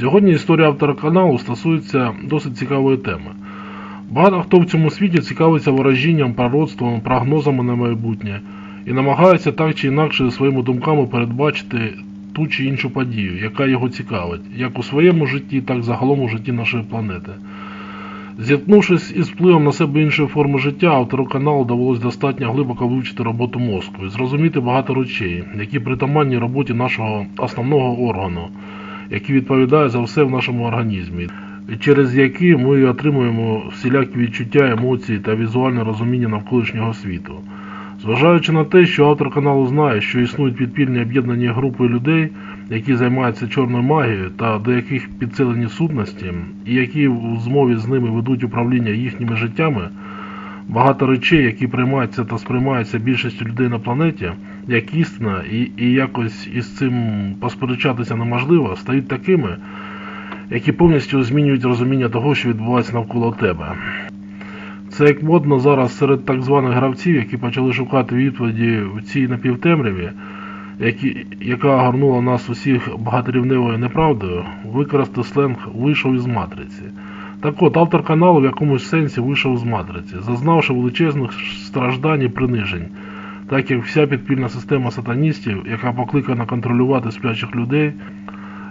Сьогодні історія автора каналу стосується досить цікавої теми. Багато хто в цьому світі цікавиться ворожінням, пророцтвом, прогнозами на майбутнє і намагається так чи інакше своїми думками передбачити ту чи іншу подію, яка його цікавить, як у своєму житті, так і загалом у житті нашої планети. Зіткнувшись із впливом на себе іншої форми життя, автору каналу довелось достатньо глибоко вивчити роботу мозку і зрозуміти багато речей, які притаманні роботі нашого основного органу, який відповідає за все в нашому організмі, через які ми отримуємо всілякі відчуття, емоції та візуальне розуміння навколишнього світу. Зважаючи на те, що автор каналу знає, що існують підпільні об'єднані групи людей, які займаються чорною магією та до яких підсилені сутності, і які в змові з ними ведуть управління їхніми життями, багато речей, які приймаються та сприймаються більшістю людей на планеті, як істина, і, і якось із цим посперечатися неможливо, стають такими, які повністю змінюють розуміння того, що відбувається навколо тебе. Це як модно зараз серед так званих гравців, які почали шукати відповіді в цій напівтемряві, які, яка огорнула нас усіх багаторівневою неправдою, використати сленг вийшов із матриці. Так от, автор каналу в якомусь сенсі вийшов з матриці, зазнавши величезних страждань і принижень, так як вся підпільна система сатаністів, яка покликана контролювати сплячих людей,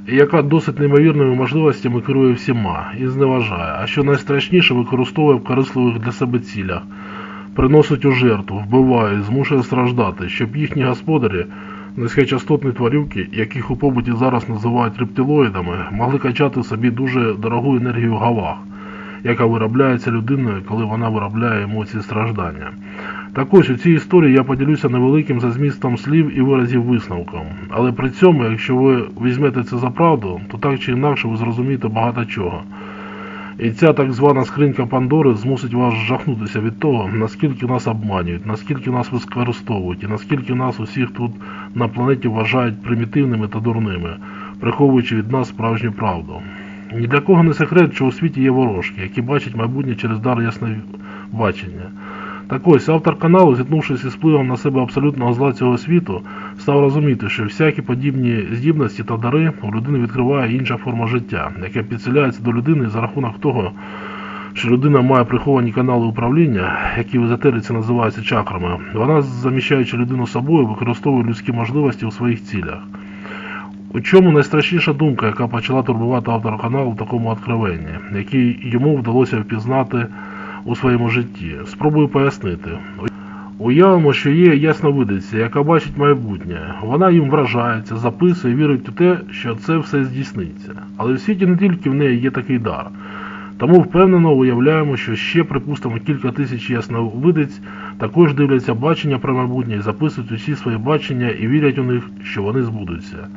і яка досить неймовірними можливостями керує всіма і зневажає, а що найстрашніше використовує в корисливих для себе цілях, приносить у жертву, вбиває, змушує страждати, щоб їхні господарі, низькочастотні тварюки, яких у побуті зараз називають рептилоїдами, могли качати собі дуже дорогу енергію в гавах, яка виробляється людиною, коли вона виробляє емоції страждання. Так ось у цій історії я поділюся невеликим за змістом слів і виразів висновком. Але при цьому, якщо ви візьмете це за правду, то так чи інакше ви зрозумієте багато чого. І ця так звана скринька Пандори змусить вас жахнутися від того, наскільки нас обманюють, наскільки нас використовують, і наскільки нас усіх тут на планеті вважають примітивними та дурними, приховуючи від нас справжню правду. Ні для кого не секрет, що у світі є ворожки, які бачать майбутнє через дар ясновбачення. Так ось автор каналу, зіткнувшись із впливом на себе абсолютного зла цього світу, став розуміти, що всякі подібні здібності та дари у людини відкриває інша форма життя, яка підселяється до людини за рахунок того, що людина має приховані канали управління, які в езотериці називаються чакрами. Вона, заміщаючи людину собою, використовує людські можливості у своїх цілях. У чому найстрашніша думка, яка почала турбувати автора каналу в такому откровенні, який йому вдалося впізнати у своєму житті. Спробую пояснити. Уявимо, що є ясновидиця, яка бачить майбутнє. Вона їм вражається, записує, вірить у те, що це все здійсниться. Але в світі не тільки в неї є такий дар. Тому впевнено уявляємо, що ще, припустимо, кілька тисяч ясновидиць також дивляться бачення про майбутнє і записують усі свої бачення і вірять у них, що вони збудуться.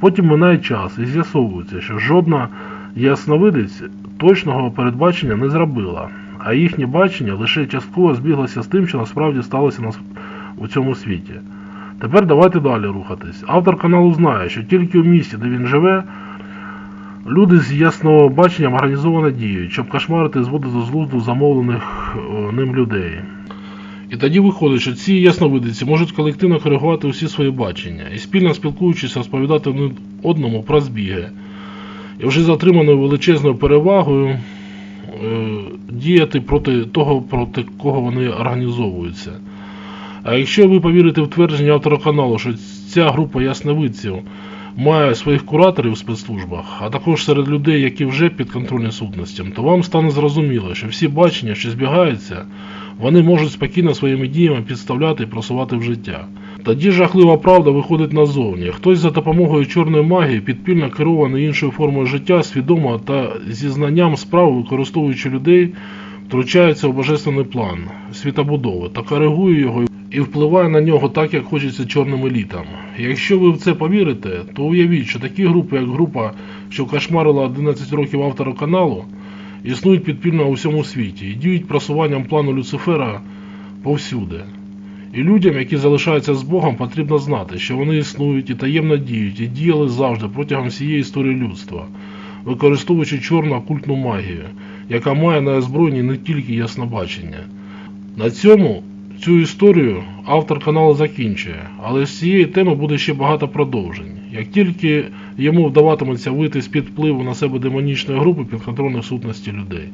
Потім минає час і з'ясовується, що жодна ясновидець точного передбачення не зробила а їхнє бачення лише частково збіглося з тим, що насправді сталося у цьому світі. Тепер давайте далі рухатись. Автор каналу знає, що тільки у місті, де він живе, люди з ясного баченням організовано діють, щоб кошмарити і зводити з глузду замовлених е, ним людей. І тоді виходить, що ці ясновидиці можуть колективно коригувати усі свої бачення і спільно спілкуючись розповідати одному про збіги. І вже з отриманою величезною перевагою е, діяти проти того, проти кого вони організовуються. А якщо ви повірите в твердження автора каналу, що ця група ясновидців має своїх кураторів в спецслужбах, а також серед людей, які вже підконтрольні сутностям, то вам стане зрозуміло, що всі бачення, що збігаються, вони можуть спокійно своїми діями підставляти і просувати в життя. Тоді жахлива правда виходить назовні. Хтось за допомогою чорної магії, підпільно керований іншою формою життя, свідомо та зі знанням справи, використовуючи людей, втручається у божественний план світобудови та коригує його і впливає на нього так, як хочеться чорним елітам. Якщо ви в це повірите, то уявіть, що такі групи, як група, що кошмарила 11 років автора каналу, існують підпільно у всьому світі і діють просуванням плану Люцифера повсюди. І людям, які залишаються з Богом, потрібно знати, що вони існують і таємно діють, і діяли завжди протягом всієї історії людства, використовуючи чорну окультну магію, яка має на озброєнні не тільки яснобачення. На цьому цю історію автор каналу закінчує, але з цієї теми буде ще багато продовжень. як тільки йому вдаватиметься вийти з-під впливу на себе демонічної групи підконтрольних сутності людей.